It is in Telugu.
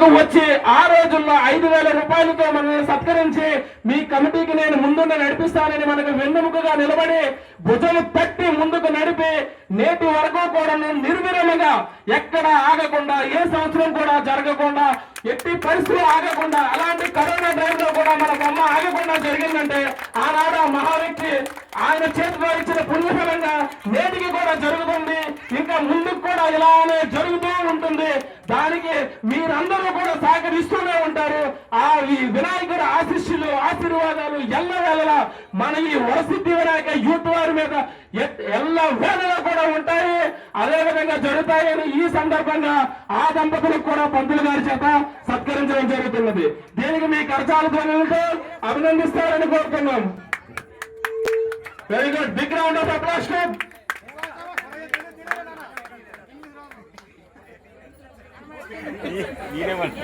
ముందుకు వచ్చి ఆ రోజుల్లో ఐదు వేల రూపాయలతో మనల్ని సత్కరించి మీ కమిటీకి నేను ముందుండి నడిపిస్తానని మనకు వెన్నుముకగా నిలబడి భుజము తట్టి ముందుకు నడిపి నేటి వరకు కూడా నిర్విరమగా ఎక్కడ ఆగకుండా ఏ సంవత్సరం కూడా జరగకుండా ఎట్టి పరిస్థితులు ఆగకుండా అలాంటి కరోనా టైంలో కూడా మన బొమ్మ ఆగకుండా జరిగిందంటే ఆనాడు మహావ్యక్తి మహా వ్యక్తి ఆయన చేతిలో ఇచ్చిన పుణ్యఫలంగా నేటికి కూడా జరుగుతుంది. ఇంకా ముందుకు కూడా ఇలానే జరుగుతుంది ఉంటుంది. దానికి మీరందరూ కూడా సహకరిస్తూనే ఉంటారు. ఆ ఈ వినాయకుడి ఆశిష్యులు ఆశీర్వాదాలు ఎల్ల వేళ మన ఈ వరసిద్ధి వినాయక యూత్ వారి మీద ఎల్ల వేళలా కూడా ఉంటాయి. అదే విధంగా జరుగుతాయని ఈ సందర్భంగా ఆ దంపతులకు కూడా పంతులు గారి చేత సత్కరించడం జరుగుతున్నది. దీనికి మీ ఖర్చాలు ధ్వనులతో అభినందిస్తారని కోరుతున్నాం. Very good big round of applause నేనేమంటే